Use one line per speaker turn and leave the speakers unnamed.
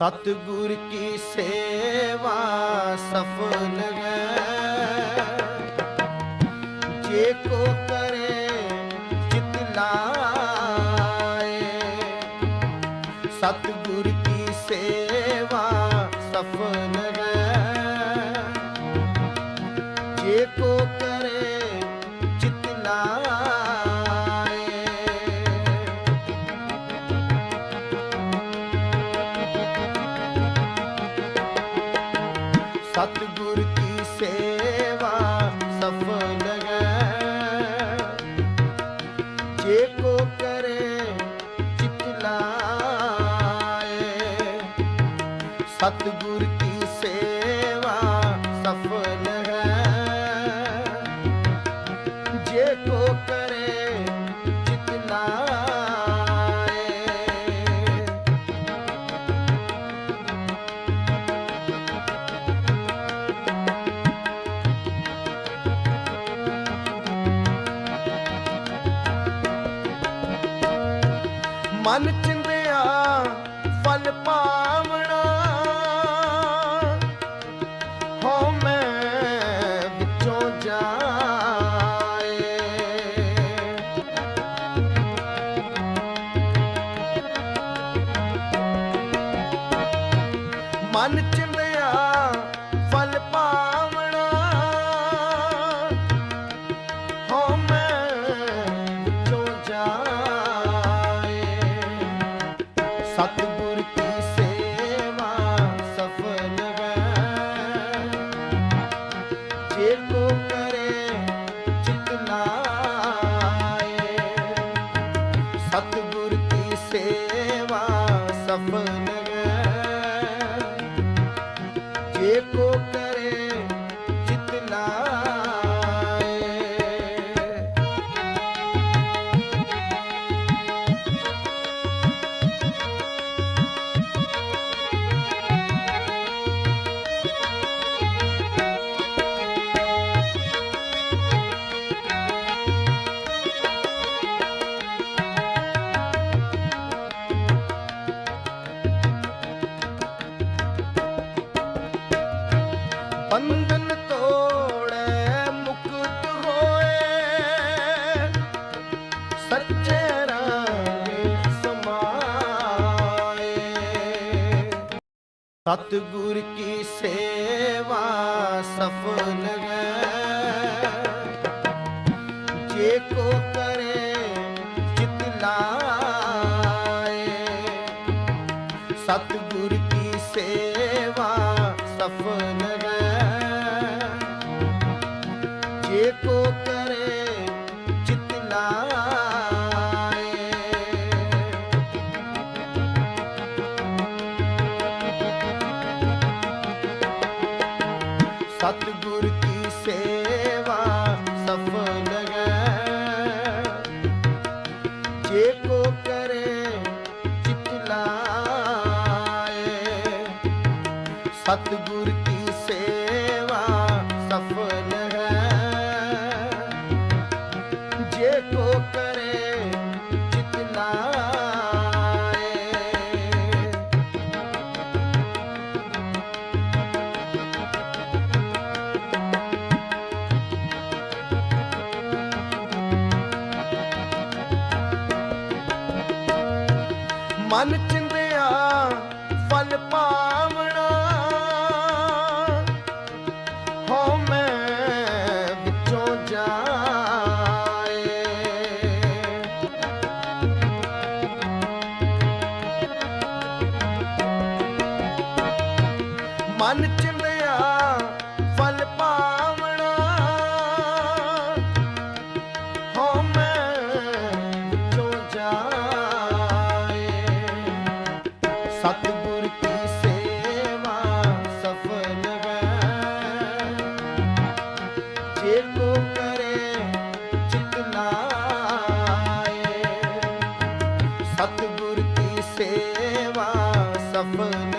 ਸਤਿਗੁਰ ਕੀ ਸੇਵਾ ਸਫਲ ਹੈ। ਜੇ ਕੋ ਕਰੇ ਚਿਤ ਲਾਏ। ਸਤਿਗੁਰ ਸਤਿਗੁਰ ਕੀ ਸੇਵਾ ਸਫਲ ਹੈ। ਜੇ ਕੋ ਕਰੇ ਚਿਤ ਲਾਏ। ਮਨ ਚਿੰਦਿਆ ਫਲ ਪਾ ਮਨ ਚਿੰਦਿਆ ਫਲ ਪਾਵਣਾ। ਹੋ ਮੈਂ ਵਿੱਚੋਂ ਜਾਏ। ਸਤਿਗੁਰ ਕੀ ਸੇਵਾ ਸਫਲ ਹੈ। ਜੇ ਕੋ ਕਰੇ ਚਿਤ ਲਾਏ। ਸਤਿਗੁਰ ਕੀ ਸੇਵਾ ਸਫਲ ਸਤਿਗੁਰ ਕੀ ਸੇਵਾ ਸਫਲ ਹੈ। ਜੇ ਕੋ ਕਰੇ ਚਿਤ ਲਾਏ। ਸਤਿਗੁਰ ਕੀ ਸੇਵਾ ਸਫਲ ਸਤਿਗੁਰ ਕੀ ਸੇਵਾ ਸਫਲ ਹੈ? ਜੇ ਕੋ ਕਰੇ ਚਿਤ ਲਾਏ ਮਨ ਚ ਮਨ ਚਿੰਦਿਆ ਫਲ ਪਾਵਣਾ। ਹੋ ਮੈਂ ਵਿੱਚੋਂ ਜਾਏ। ਸਤਿਗੁਰ ਕੀ ਸੇਵਾ ਸਫਲ ਵੈ। ਜੇ ਕੋ ਕਰੇ ਚਿਤ ਲਾਏ। ਸਤਿਗੁਰ ਕੀ ਸੇਵਾ ਸਫਲ